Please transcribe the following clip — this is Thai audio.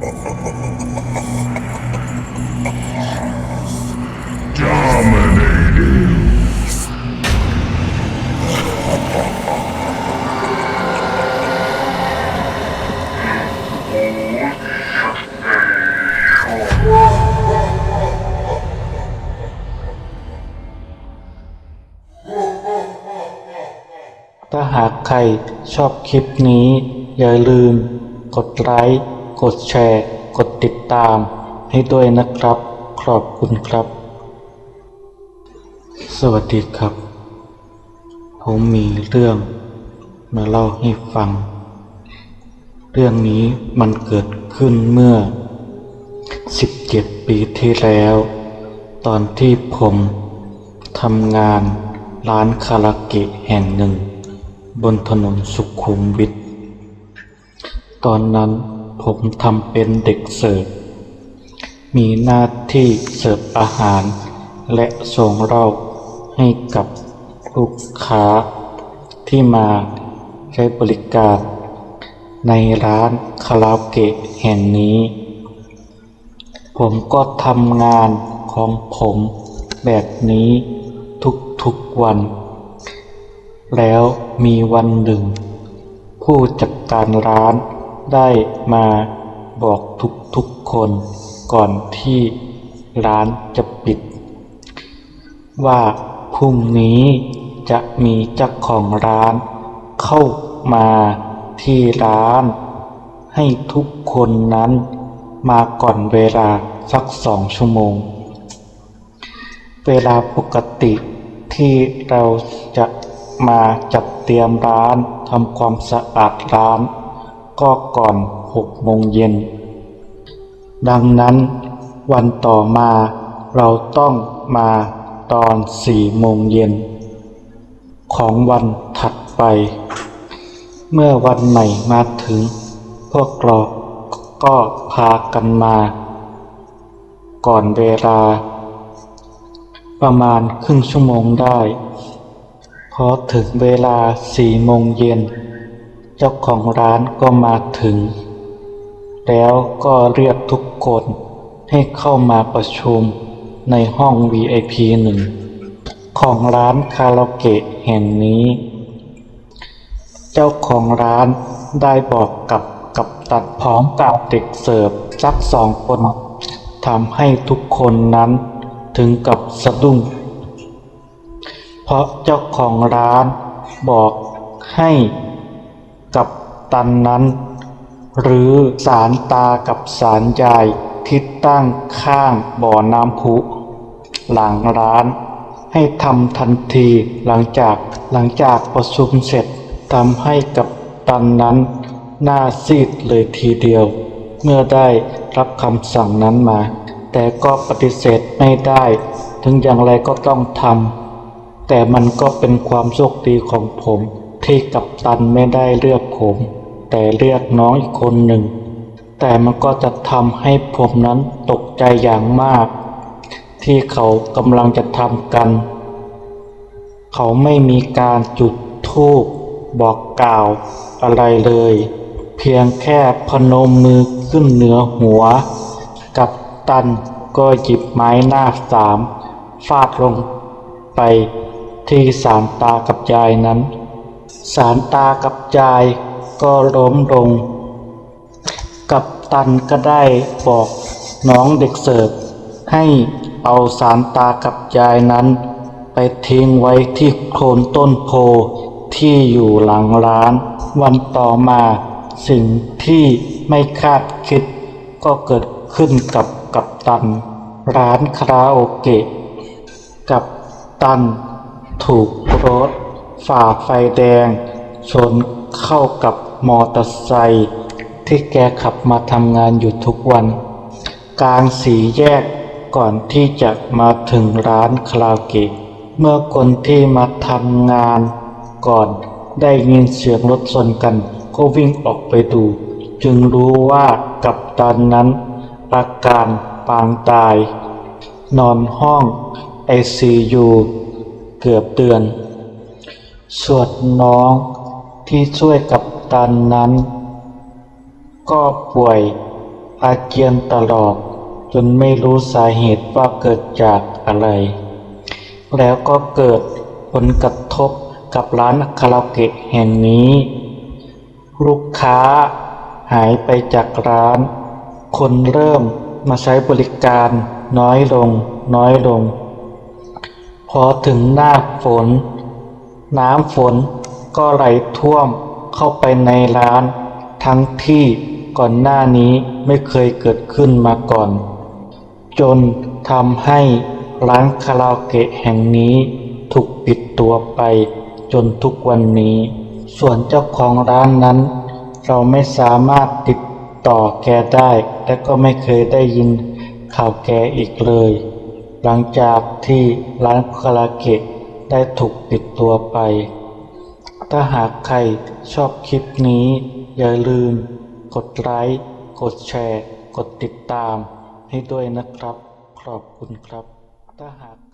ถ้าหากใครชอบคลิปนี้ อย่าลืมกดไลค์ กดแชร์ กดติดตามให้ด้วยนะครับ ขอบคุณครับ สวัสดีครับ ผมมีเรื่องมาเล่าให้ฟัง เรื่องนี้มันเกิดขึ้นเมื่อ 17 ปีที่แล้ว ตอนที่ผมทำงานร้านคาราเกะแห่งหนึ่ง บนถนนสุขุมวิทตอนนั้น ผมทำเป็นเด็กเสิร์ฟ มีหน้าที่เสิร์ฟอาหาร และส่งเหล้าให้กับลูกค้าที่มาใช้บริการ ในร้านคาราโอเกะแห่งนี้ ผมก็ทำงานของผมแบบนี้ทุกๆวัน แล้วมีวันหนึ่ง ผู้จัดการร้าน ได้มาบอกทุกๆคนก่อนที่ร้านจะปิด ว่าพรุ่งนี้จะมีเจ้าของร้านเข้ามาที่ร้าน ให้ทุกคนนั้นมาก่อนเวลาสักสองชั่วโมง เวลาปกติที่เราจะมาจัดเตรียมร้านทำความสะอาดร้าน ก็ก่อนหกโมงเย็น ดังนั้นวันต่อมาเราต้องมาตอนสี่โมงเย็น ของวันถัดไป เมื่อวันใหม่มาถึง พวกเราก็พากันมา ก่อนเวลา ประมาณครึ่งชั่วโมงได้ พอถึงเวลาสี่โมงเย็น เจ้าของร้านก็มาถึง แล้วก็เรียกทุกคนให้เข้ามาประชุมในห้อง VIP หนึ่งของร้านคาราโอเกะแห่งนี้ เจ้าของร้านได้บอกกับกับตัดพร้อมกับเด็กเสิร์ฟสักสองคนทำให้ทุกคนนั้นถึงกับสะดุ้ง เพราะเจ้าของร้านบอกให้ กับตันนั้น หรือสารตากับสารยายที่ตั้งข้างบ่อน้ำพุหลังร้าน ให้ทำทันทีหลังจากหลังจากประชุมเสร็จทำให้กับตันนั้น หน้าซีดเลยทีเดียว เมื่อได้รับคำสั่งนั้นมา แต่ก็ปฏิเสธไม่ได้ ถึงอย่างไรก็ต้องทำแต่มันก็เป็นความโชคดีของผม ที่กับตันไม่ได้เลือกผม แต่เลือกน้องอีกคนหนึ่ง แต่มันก็จะทำให้ผมนั้นตกใจอย่างมาก ที่เขากำลังจะทำกัน เขาไม่มีการจุดธูปบอกกล่าวอะไรเลย เพียงแค่พนมมือขึ้นเหนือหัว กับตันก็หยิบไม้หน้าสามฟาดลงไปที่สารตากับยายนั้น สารตากับยายก็ล้มลง กับตันก็ได้บอกน้องเด็กเสิร์ฟให้เอาสารตากับยายนั้น ไปทิ้งไว้ที่โคนต้นโพที่อยู่หลังร้าน วันต่อมาสิ่งที่ไม่คาดคิด ก็เกิดขึ้นกับกับตัน ร้านคาราโอเกะ กับตันถูกรถ ฝ่าไฟแดง ชนเข้ากับมอเตอร์ไซค์ที่แกขับมาทำงานอยู่ทุกวัน กลางสีแยกก่อนที่จะมาถึงร้านคาราโอเกะเมื่อคนที่มาทำงานก่อนได้ยินเสียงรถชนกัน ก็วิ่งออกไปดู จึงรู้ว่ากับตันนั้นอาการปางตาย นอนห้องไอซียูเกือบเดือน ส่วนน้องที่ช่วยกับตันนั้น ก็ป่วยอาเจียนตลอด จนไม่รู้สาเหตุว่าเกิดจากอะไร แล้วก็เกิดผลกระทบกับร้านคาราโอเกะแห่งนี้ ลูกค้าหายไปจากร้าน คนเริ่มมาใช้บริการน้อยลงน้อยลง พอถึงหน้าฝน น้ำฝนก็ไหลท่วมเข้าไปในร้าน ทั้งที่ก่อนหน้านี้ไม่เคยเกิดขึ้นมาก่อน จนทำให้ร้านคาราโอเกะแห่งนี้ถูกปิดตัวไปจนทุกวันนี้ ส่วนเจ้าของร้านนั้น เราไม่สามารถติดต่อแกได้ และก็ไม่เคยได้ยินข่าวแกอีกเลย หลังจากที่ร้านคาราเกะ ได้ถูกปิดตัวไป ถ้าหากใครชอบคลิปนี้ อย่าลืม กดไลค์ กดแชร์ กดติดตามให้ด้วยนะครับ ขอบคุณครับ ถ้าหาก